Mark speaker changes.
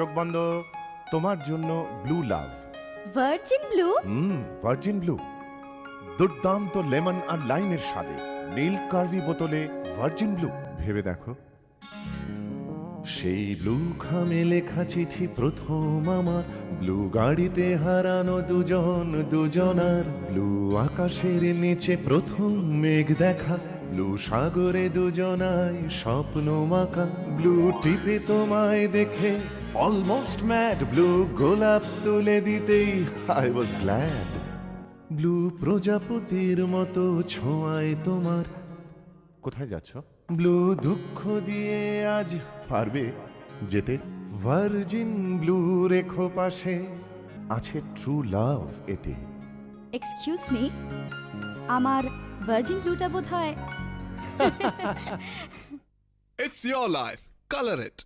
Speaker 1: চোখ বন্ধ। তোমার জন্য blue love
Speaker 2: virgin blue
Speaker 1: hmm virgin blue দুর্দান্ত লেমন আর লাইমের স্বাদে নীল কার্ভি বোতলে ভার্জিন ব্লু ভেবে দেখো। সেই ব্লু খামে লেখা চিঠি প্রথম আমার। ব্লু গাড়িতে হারানো দুজন দুজনার। ব্লু আকাশের নিচে প্রথম মেঘ দেখা। ব্লু সাগরে দুজনায় স্বপ্ন মাখা ব্লু টিপে তোমায় দেখে অলমোস্ট ম্যাড ব্লু গোলাপ তুলে দিতেই আই ওয়াজ গ্ল্যাড ব্লু প্রজাপতির মতো ছোঁয়ায় তোমার কোথায় যাচ্ছ ব্লু দুঃখ দিয়ে আজ পারবে যেতে ভার্জিন ব্লু রেখো পাশে আছে ট্রু লাভ এতে
Speaker 2: এক্সকিউজ মি আমার ভার্জিন ব্লুটা বোধ হয়
Speaker 3: It's your life. Color it.